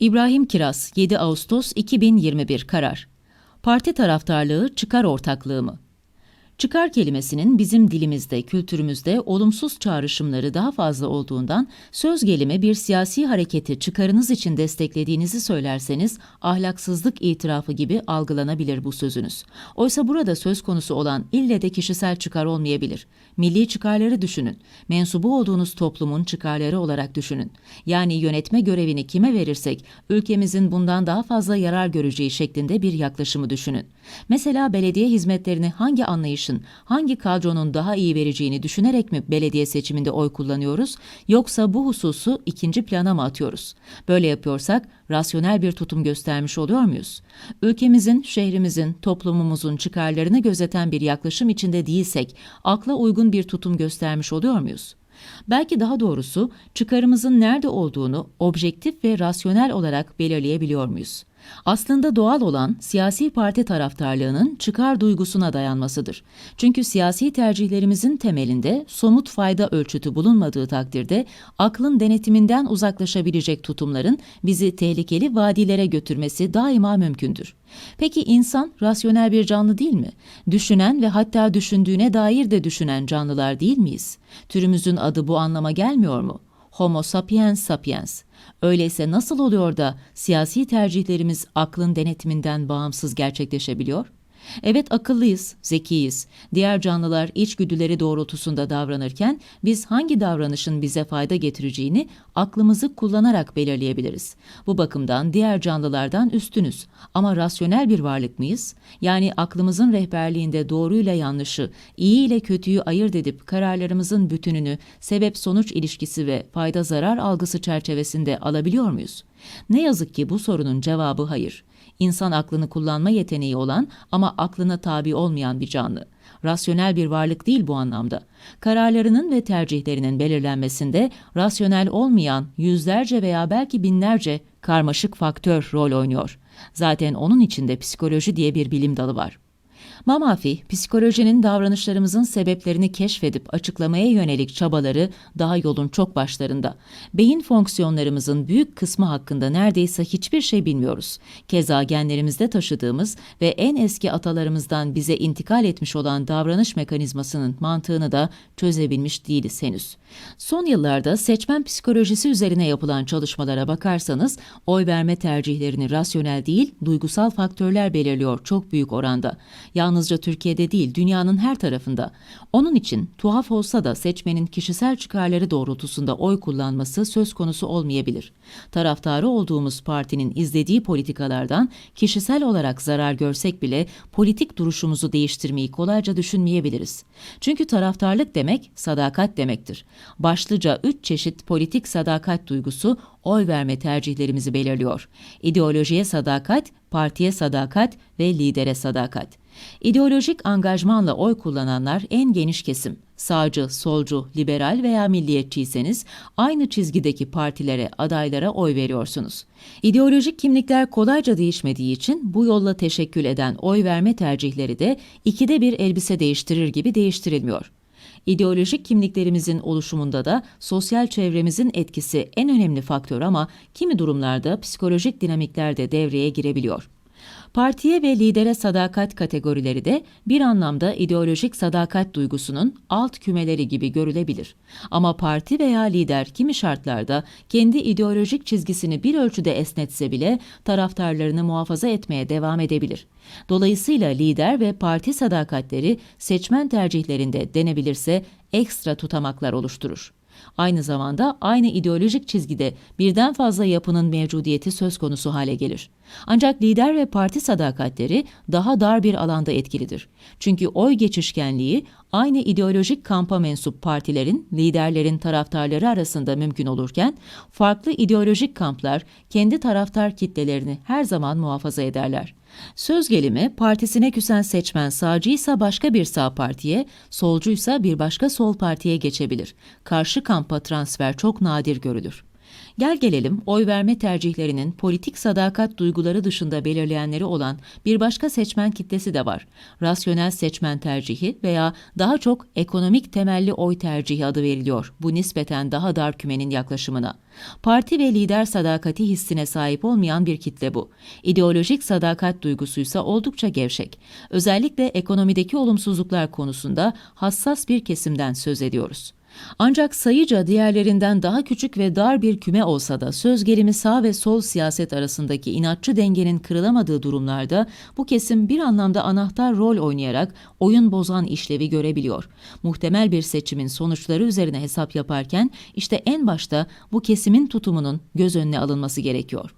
İbrahim Kiraz, 7 Ağustos 2021 karar. Parti taraftarlığı çıkar ortaklığı mı? Çıkar kelimesinin bizim dilimizde, kültürümüzde olumsuz çağrışımları daha fazla olduğundan söz gelimi bir siyasi hareketi çıkarınız için desteklediğinizi söylerseniz ahlaksızlık itirafı gibi algılanabilir bu sözünüz. Oysa burada söz konusu olan ille de kişisel çıkar olmayabilir. Milli çıkarları düşünün. Mensubu olduğunuz toplumun çıkarları olarak düşünün. Yani yönetme görevini kime verirsek ülkemizin bundan daha fazla yarar göreceği şeklinde bir yaklaşımı düşünün. Mesela belediye hizmetlerini hangi anlayışın, hangi kadronun daha iyi vereceğini düşünerek mi belediye seçiminde oy kullanıyoruz yoksa bu hususu ikinci plana mı atıyoruz? Böyle yapıyorsak rasyonel bir tutum göstermiş oluyor muyuz? Ülkemizin, şehrimizin, toplumumuzun çıkarlarını gözeten bir yaklaşım içinde değilsek akla uygun bir tutum göstermiş oluyor muyuz? Belki daha doğrusu çıkarımızın nerede olduğunu objektif ve rasyonel olarak belirleyebiliyor muyuz? Aslında doğal olan siyasi parti taraftarlığının çıkar duygusuna dayanmasıdır. Çünkü siyasi tercihlerimizin temelinde somut fayda ölçütü bulunmadığı takdirde aklın denetiminden uzaklaşabilecek tutumların bizi tehlikeli vadilere götürmesi daima mümkündür. Peki insan rasyonel bir canlı değil mi? Düşünen ve hatta düşündüğüne dair de düşünen canlılar değil miyiz? Türümüzün adı bu anlama gelmiyor mu? Homo sapiens sapiens. Öyleyse nasıl oluyor da siyasi tercihlerimiz aklın denetiminden bağımsız gerçekleşebiliyor? Evet akıllıyız, zekiyiz. Diğer canlılar içgüdüleri doğrultusunda davranırken biz hangi davranışın bize fayda getireceğini aklımızı kullanarak belirleyebiliriz. Bu bakımdan diğer canlılardan üstünüz. Ama rasyonel bir varlık mıyız? Yani aklımızın rehberliğinde doğruyla yanlışı, iyi ile kötüyü ayırt edip kararlarımızın bütününü sebep-sonuç ilişkisi ve fayda-zarar algısı çerçevesinde alabiliyor muyuz? Ne yazık ki bu sorunun cevabı hayır. İnsan aklını kullanma yeteneği olan ama aklına tabi olmayan bir canlı. Rasyonel bir varlık değil bu anlamda. Kararlarının ve tercihlerinin belirlenmesinde rasyonel olmayan yüzlerce veya belki binlerce karmaşık faktör rol oynuyor. Zaten onun içinde psikoloji diye bir bilim dalı var. Mamafi, psikolojinin davranışlarımızın sebeplerini keşfedip açıklamaya yönelik çabaları daha yolun çok başlarında. Beyin fonksiyonlarımızın büyük kısmı hakkında neredeyse hiçbir şey bilmiyoruz. Keza genlerimizde taşıdığımız ve en eski atalarımızdan bize intikal etmiş olan davranış mekanizmasının mantığını da çözebilmiş değiliz henüz. Son yıllarda seçmen psikolojisi üzerine yapılan çalışmalara bakarsanız oy verme tercihlerini rasyonel değil, duygusal faktörler belirliyor çok büyük oranda. Yalnızca Türkiye'de değil, dünyanın her tarafında. Onun için tuhaf olsa da seçmenin kişisel çıkarları doğrultusunda oy kullanması söz konusu olmayabilir. Taraftarı olduğumuz partinin izlediği politikalardan kişisel olarak zarar görsek bile politik duruşumuzu değiştirmeyi kolayca düşünmeyebiliriz. Çünkü taraftarlık demek sadakat demektir. Başlıca üç çeşit politik sadakat duygusu oy verme tercihlerimizi belirliyor. İdeolojiye sadakat, partiye sadakat ve lidere sadakat. İdeolojik angajmanla oy kullananlar en geniş kesim. Sağcı, solcu, liberal veya milliyetçiyseniz aynı çizgideki partilere, adaylara oy veriyorsunuz. İdeolojik kimlikler kolayca değişmediği için bu yolla teşekkül eden oy verme tercihleri de ikide bir elbise değiştirir gibi değiştirilmiyor. İdeolojik kimliklerimizin oluşumunda da sosyal çevremizin etkisi en önemli faktör ama kimi durumlarda psikolojik dinamikler de devreye girebiliyor. Partiye ve lidere sadakat kategorileri de bir anlamda ideolojik sadakat duygusunun alt kümeleri gibi görülebilir. Ama parti veya lider kimi şartlarda kendi ideolojik çizgisini bir ölçüde esnetse bile taraftarlarını muhafaza etmeye devam edebilir. Dolayısıyla lider ve parti sadakatleri seçmen tercihlerinde denebilirse ekstra tutamaklar oluşturur. Aynı zamanda aynı ideolojik çizgide birden fazla yapının mevcudiyeti söz konusu hale gelir. Ancak lider ve parti sadakatleri daha dar bir alanda etkilidir. Çünkü oy geçişkenliği aynı ideolojik kampa mensup partilerin, liderlerin taraftarları arasında mümkün olurken, farklı ideolojik kamplar kendi taraftar kitlelerini her zaman muhafaza ederler. Söz gelimi partisine küsen seçmen sağcıysa başka bir sağ partiye, solcuysa bir başka sol partiye geçebilir. Karşı kampa transfer çok nadir görülür. Gel gelelim oy verme tercihlerinin politik sadakat duyguları dışında belirleyenleri olan bir başka seçmen kitlesi de var. Rasyonel seçmen tercihi veya daha çok ekonomik temelli oy tercihi adı veriliyor bu nispeten daha dar kümenin yaklaşımına. Parti ve lider sadakati hissine sahip olmayan bir kitle bu. İdeolojik sadakat duygusuysa oldukça gevşek. Özellikle ekonomideki olumsuzluklar konusunda hassas bir kesimden söz ediyoruz. Ancak sayıca diğerlerinden daha küçük ve dar bir küme olsa da söz gelimi sağ ve sol siyaset arasındaki inatçı dengenin kırılamadığı durumlarda bu kesim bir anlamda anahtar rol oynayarak oyun bozan işlevi görebiliyor. Muhtemel bir seçimin sonuçları üzerine hesap yaparken işte en başta bu kesimin tutumunun göz önüne alınması gerekiyor.